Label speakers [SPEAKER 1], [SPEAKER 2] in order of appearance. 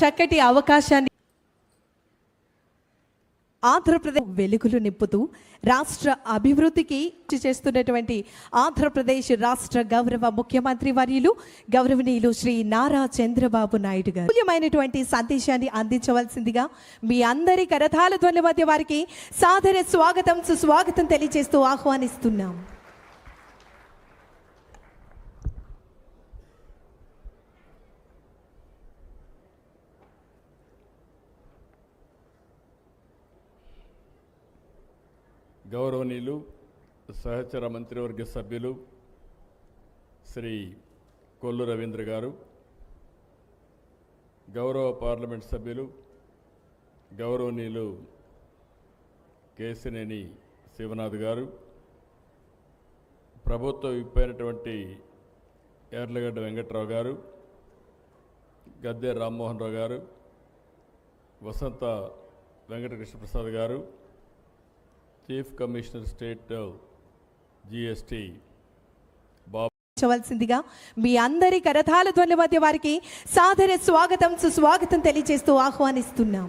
[SPEAKER 1] చక్కటి అవకాశాన్ని ఆంధ్రప్రదేశ్ వెలుగులు నింపుతూ రాష్ట్ర అభివృద్ధికి చేస్తున్నటువంటి ఆంధ్రప్రదేశ్ రాష్ట్ర గౌరవ ముఖ్యమంత్రి వర్యులు గౌరవనీయులు శ్రీ నారా చంద్రబాబు నాయుడు గారు. ముఖ్యమైనటువంటి సందేశాన్ని అందించవలసిందిగా మీ అందరి కరతాల ధ్వనుల మధ్య వారికి సాదర స్వాగతం సుస్వాగతం తెలియజేస్తూ ఆహ్వానిస్తున్నాం.
[SPEAKER 2] గౌరవనీయులు సహచర మంత్రివర్గ సభ్యులు శ్రీ కొల్లు రవీంద్ర గారు గౌరవ పార్లమెంట్ సభ్యులు గౌరవనీయులు కేసినేని శివనాథ్ గారు ప్రభుత్వ విప్పైనటువంటి ఎర్లగడ్డ వెంకట్రావు గారు గద్దె రామ్మోహన్ రావు గారు వసంత వెంకటకృష్ణప్రసాద్ గారు చీఫ్ కమిషనర్ స్టేట్ జిఎస్టి బాబు
[SPEAKER 1] చవలసిందిగా మీ అందరి కరతాల ధ్వని మధ్య వారికి సాదర స్వాగతం సుస్వాగతం తెలియజేస్తూ ఆహ్వానిస్తున్నాం.